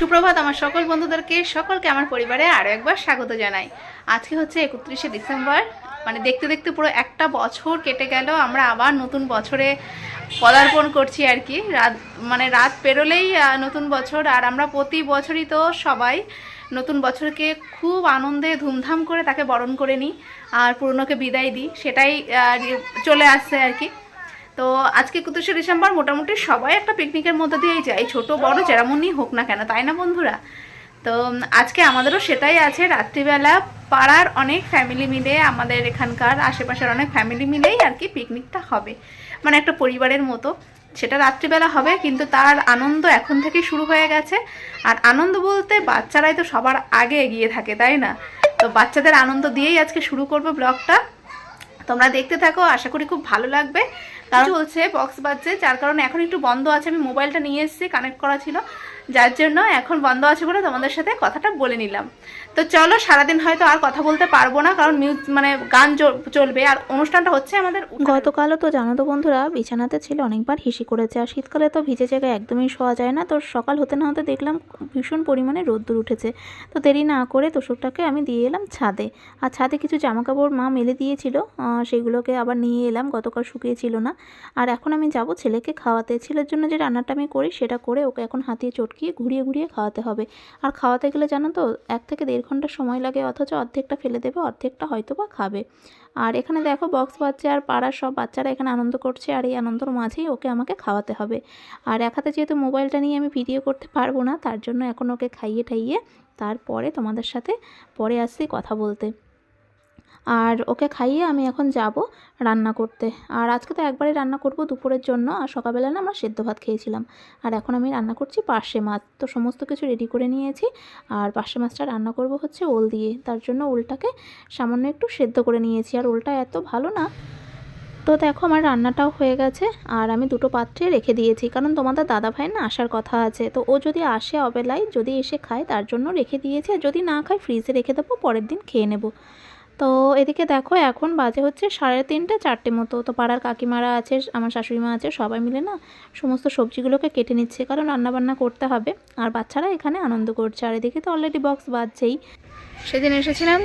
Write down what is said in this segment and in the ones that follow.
সুপ্রভাত আমার সকল বন্ধুদেরকে, সকলকে আমার পরিবারে আরও একবার স্বাগত জানাই। আজকে হচ্ছে একত্রিশে ডিসেম্বর মানে দেখতে দেখতে পুরো একটা বছর কেটে গেল, আমরা আবার নতুন বছরে পদার্পণ করছি আর কি। রাত মানে রাত পেরোলেই নতুন বছর, আর আমরা প্রতি বছরই তো সবাই নতুন বছরকে খুব আনন্দে ধুমধাম করে তাকে বরণ করে নিই, আর পুরনোকে বিদায় দিই, সেটাই চলে আসছে আর কি। তো আজকে একত্রিশে ডিসেম্বর মোটামুটি সবাই একটা পিকনিকের মধ্যে দিয়েই যায়, ছোট, বড়, যেমনই হোক না কেন, তাই না বন্ধুরা? তো আজকে আমাদেরও সেটাই আছে, রাত্রিবেলা পাড়ার অনেক ফ্যামিলি মিলে, আমাদের এখানকার আশেপাশের অনেক ফ্যামিলি মিলেই আর কি পিকনিকটা হবে। মানে একটা পরিবারের মতো। সেটা রাত্রিবেলা হবে, কিন্তু তার আনন্দ এখন থেকেই শুরু হয়ে গেছে। আর আনন্দ বলতে বাচ্চারাই তো সবার আগে এগিয়ে থাকে, তাই না? তো বাচ্চাদের আনন্দ দিয়েই আজকে শুরু করব ব্লগটা। তোমরা দেখতে থাকো, আশা করি খুব ভালো লাগবে। চলছে? বক্স বাজছে, যার কারণে এখন একটু বন্ধ আছে। আমি মোবাইলটা নিয়ে এসেছি কানেক্ট করা ছিল। যার জন্য এখন বন্ধ আছে বলে তোমাদের সাথে কথাটা বলে নিলাম। তো চলো, সারাদিন হয়তো আর কথা বলতে পারব না, কারণ মিউজ মানে গান চলবে। আর অনুষ্ঠানটা হচ্ছে আমাদের গতকালও তো জানো তো বন্ধুরা, বিছানাতে ছিল, অনেকবার হিসি করেছে। আর শীতকালে তো ভিজে জায়গায় একদমই শোয়া যায় না। তো সকাল হতে না হতে দেখলাম ভীষণ পরিমাণে রোদ্দুর উঠেছে। তো দেরি না করে তোষকটাকে আমি দিয়ে এলাম ছাদে। আর ছাদে কিছু জামা কাপড় মা মেলে দিয়েছিল সেগুলোকে আবার নিয়ে এলাম। গতকাল শুকিয়েছিল না। আর এখন আমি যাব ছেলেকে খাওয়াতে। ছেলের জন্য যে রান্নাটা আমি করি, সেটা করে ওকে এখন হাতিয়ে চটকিয়ে ঘুরিয়ে ঘুরিয়ে খাওয়াতে হবে। আর খাওয়াতে গেলে জানো তো, এক থেকে দেড় ঘণ্টা সময় লাগে, অথচ অর্ধেকটা ফেলে দেবে, অর্ধেকটা হয়তো বা খাবে। আর এখানে দেখো বক্স বাচ্চা আর পাড়ার সব বাচ্চারা এখানে আনন্দ করছে, আর এই আনন্দর মাঝেই ওকে আমাকে খাওয়াতে হবে। আর এক হাতে যেহেতু মোবাইলটা নিয়ে আমি ভিডিও করতে পারব না, তার জন্য এখন ওকে খাইয়ে ঠাইয়ে তারপরে তোমাদের সাথে পরে আসছি কথা বলতে। আর ওকে খাইয়ে আমি এখন যাব রান্না করতে। আর আজকে তো একবারই রান্না করব দুপুরের জন্য। আর সকালবেলা না আমরা সেদ্ধ ভাত খেয়েছিলাম। আর এখন আমি রান্না করছি পার্শে মাছ। তো সমস্ত কিছু রেডি করে নিয়েছি। আর পার্শে মাছটা রান্না করব হচ্ছে ওল দিয়ে। তার জন্য ওলটাকে সামান্য একটু সেদ্ধ করে নিয়েছি। আর ওলটা এত ভালো না। তো দেখো আমার রান্নাটাও হয়ে গেছে। আর আমি দুটো পাত্রে রেখে দিয়েছি। কারণ তোমাদের দাদা ভাই না আসার কথা আছে। তো ও যদি আসে অবেলায়, যদি এসে খায়, তার জন্য রেখে দিয়েছি। আর যদি না খায় ফ্রিজে রেখে দেবো, পরের দিন খেয়ে নেব। তো এদিকে দেখো, এখন বাজে হচ্ছে সাড়ে তিনটে, চারটে মতো। তো পাড়ার কাকিমারা আছে, আমার শাশুড়ি মা আছে, সবাই মিলে না সমস্ত সবজিগুলোকে কেটে নিচ্ছে, কারণ রান্নাবান্না করতে হবে। আর বাচ্চারা এখানে আনন্দ করছে। আর এদিকে তো অলরেডি বক্স বাজছেই। সেদিন এসেছিলাম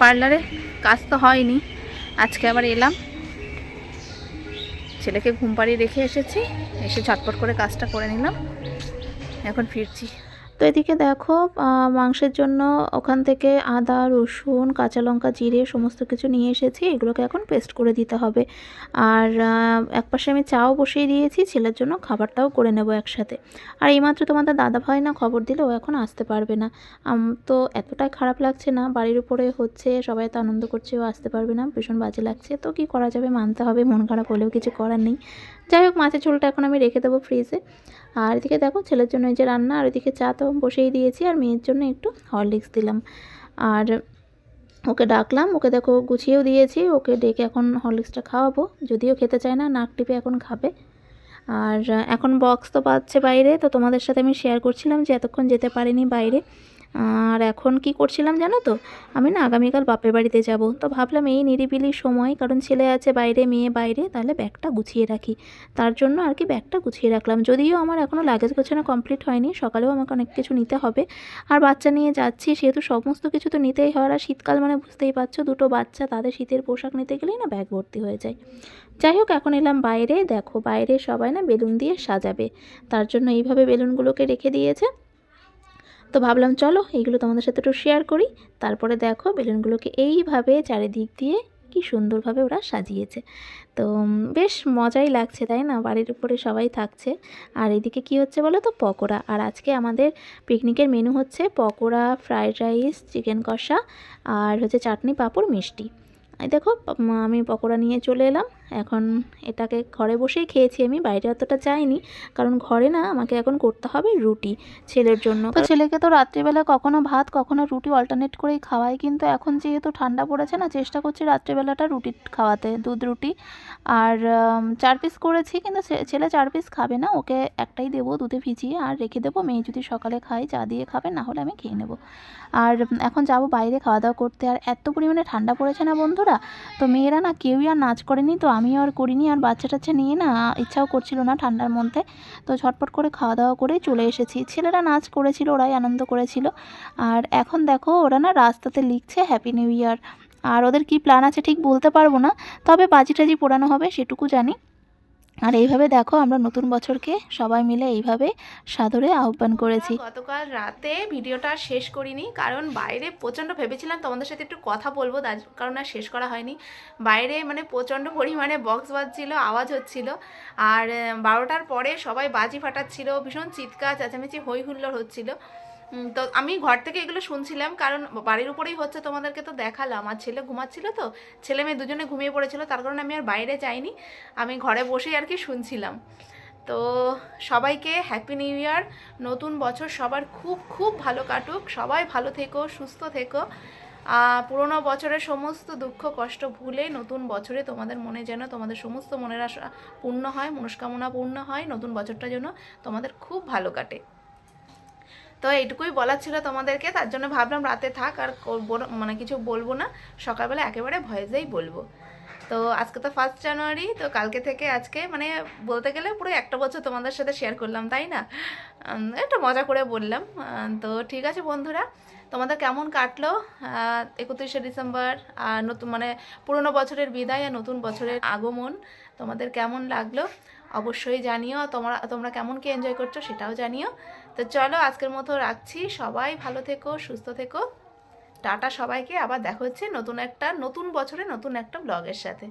পার্লারে কাজ তো হয়নি। আজকে আবার এলাম। ছেলেকে ঘুম পাড়িয়ে রেখে এসেছি, এসে ঝটপট করে কাজটা করে নিলাম। এখন ফিরছি। তো এদিকে দেখো মাংসের জন্য ওখান থেকে আদা, রসুন, কাঁচা লঙ্কা, জিরে সমস্ত কিছু নিয়ে এসেছি। এগুলোকে এখন পেস্ট করে দিতে হবে। আর একপাশে আমি চাও বসিয়ে দিয়েছি, ছেলের জন্য খাবারটাও করে নেব একসাথে। আর এইমাত্র তোমাদের দাদা ভাই না খবর দিলে, ও এখন আসতে পারবে না। তো এতটাই খারাপ লাগছে না, বাড়ির উপরে হচ্ছে, সবাই তো আনন্দ করছে, ও আসতে পারবে না, ভীষণ বাজে লাগছে। তো কি করা যাবে, মানতে হবে, মন খারাপ হলেও কিছু করার নেই। যাই হোক, মাছের ঝোলটা এখন আমি রেখে দেবো ফ্রিজে আর এদিকে দেখো, ছেলের জন্য এই যে রান্না, আর এদিকে চা তো বসেই দিয়েছি আর মেয়ের জন্য একটু হরলিক্স দিলাম। আর ওকে ডাকলাম, ওকে দেখো গুছিয়েও দিয়েছি, ওকে ডেকে এখন হরলিক্সটা খাওয়াবো। যদিও খেতে চায় না, নাক টিপে এখন খাবে। আর এখন বক্স তো পাচ্ছে বাইরে, তো তোমাদের সাথে আমি শেয়ার করছিলাম যে এতক্ষণ যেতে পারিনি বাইরে। আর এখন কি করছিলাম জানো তো? আমি না আগামীকাল বাপের বাড়িতে যাব। তো ভাবলাম এই নিরিবিলি সময়, কারণ ছেলে আছে বাইরে, মেয়ে বাইরে, তাহলে ব্যাগটা গুছিয়ে রাখি। তার জন্য আর কি ব্যাগটা গুছিয়ে রাখলাম। যদিও আমার এখনও লাগেজ গোছানো কমপ্লিট হয়নি, সকালেও আমাকে অনেক কিছু নিতে হবে। আর বাচ্চা নিয়ে যাচ্ছি, সেহেতু সমস্ত কিছু তো নিতেই হয়। আর শীতকাল মানে বুঝতেই পারছ, দুটো বাচ্চা, তাদের শীতের পোশাক নিতে গেলেই না ব্যাগ ভর্তি হয়ে যায়। যাই হোক, এখন এলাম বাইরে। দেখো, বাইরে সবাই না বেলুন দিয়ে সাজাবে। তার জন্য এইভাবে বেলুনগুলোকে রেখে দিয়েছে। তো ভাবলাম, চলো এইগুলো তোমাদের সাথে একটু শেয়ার করি। তারপরে দেখো বেলুনগুলোকে এইভাবে চারিদিক দিয়ে কি সুন্দরভাবে ওরা সাজিয়েছে। তো বেশ মজাই লাগছে, তাই না? বাড়ির উপরে সবাই থাকছে। আর এদিকে কি হচ্ছে বলো তো? পকোড়া। আর আজকে আমাদের পিকনিকের মেনু হচ্ছে পকোড়া ফ্রায়েড রাইস চিকেন কষা, আর হচ্ছে চাটনি পাঁপড় মিষ্টি। দেখো আমি পকোড়া নিয়ে চলে এলাম। এখন এটাকে ঘরে বসেই খেয়েছি আমি, বাইরে অতটা যাইনি। কারণ ঘরে না আমাকে এখন করতে হবে রুটি ছেলের জন্য। তো ছেলেকে তো রাত্রিবেলা কখনো ভাত, কখনো রুটি অল্টারনেট করেই খাওয়াই। কিন্তু এখন যেহেতু ঠান্ডা পড়েছে না, চেষ্টা করছি রাত্রিবেলাটা রুটি খাওয়াতে, দুধ রুটি। আর চার পিস করেছি, কিন্তু ছেলে চার পিস খাবে না। ওকে একটাই দেবো দুধে ভিজিয়ে, আর রেখে দেবো। মেয়ে যদি সকালে খায়, চা দিয়ে খাবে, না হলে আমি খেয়ে নেব। আর এখন যাব বাইরে খাওয়া দাওয়া করতে। আর এত পরিমাণে ঠান্ডা পড়েছে না বন্ধুরা তো মেয়েরা না কেউই আর নাচ করেনি, তো আমিও আর করিনি। আর বাচ্চা টাচ্চা নিয়ে না ইচ্ছাও করছিল না ঠান্ডার মধ্যে, তো ঝটপট করে খাওয়া দাওয়া করে চলে এসেছি। ছেলেরা নাচ করেছিল, ওরাই আনন্দ করেছিল। আর এখন দেখো, ওরা না রাস্তাতে লিখছে হ্যাপি নিউ ইয়ার আর ওদের কি প্ল্যান আছে ঠিক বলতে পারব না, তবে বাজি টাজি পোড়ানো হবে, সেটুকু জানি। আর এইভাবে দেখো আমরা নতুন বছরকে সবাই মিলে এইভাবে সাদরে আহ্বান করেছি। গতকাল রাতে ভিডিওটা শেষ করিনি, কারণ বাইরে প্রচণ্ড ভেবেছিলাম তোমাদের সাথে একটু কথা বলব, তার কারণ আর শেষ করা হয়নি। বাইরে মানে প্রচণ্ড পরিমাণে বক্স বাজছিল, আওয়াজ হচ্ছিল, আর, বারোটার পরে সবাই বাজি ফাটাচ্ছিল, ভীষণ চিৎকার, চেঁচামেচি হই হুল্লোড় হচ্ছিল। তো আমি ঘর থেকে এগুলো শুনছিলাম, কারণ বাড়ির উপরেই হচ্ছে তোমাদেরকে তো দেখালাম। আর ছেলে ঘুমাচ্ছিল তো, ছেলে মেয়ে দুজনে ঘুমিয়ে পড়েছিল, তার কারণে আমি আর বাইরে যাইনি। আমি ঘরে বসেই আর কি শুনছিলাম। তো সবাইকে হ্যাপি নিউ ইয়ার নতুন বছর সবার খুব খুব ভালো কাটুক। সবাই ভালো থেকো, সুস্থ থেকো। পুরোনো বছরের সমস্ত দুঃখ, কষ্ট ভুলে নতুন বছরে তোমাদের মনে যেন, তোমাদের সমস্ত মনের আশা পূর্ণ হয়, মনস্কামনা পূর্ণ হয়। নতুন বছরটা যেন তোমাদের খুব ভালো কাটে। তো এইটুকুই বলার ছিল তোমাদেরকে, তার জন্য ভাবলাম রাতে থাক আর মানে কিছু বলব না, সকালবেলা একেবারে ভয়েসেই বলব। তো আজকে তো ফার্স্ট জানুয়ারি তো কালকে থেকে আজকে মানে বলতে গেলে পুরো একটা বছর তোমাদের সাথে শেয়ার করলাম, তাই না? একটু মজা করে বললাম। তো ঠিক আছে বন্ধুরা, তোমাদের কেমন কাটলো? একত্রিশে ডিসেম্বর, আর নতুন মানে পুরনো বছরের বিদায় আর নতুন বছরের আগমন, তোমাদের কেমন লাগল? অবশ্যই জানিও তোমরা তোমরা কেমন কি এনজয় করছ সেটাও জানিও। তো চলো আজকের মতো রাখছি। সবাই ভালো থেকো, সুস্থ থেকো। টাটা সবাইকে। আবার দেখা হচ্ছে নতুন একটা, নতুন বছরে নতুন একটা ব্লগের সাথে।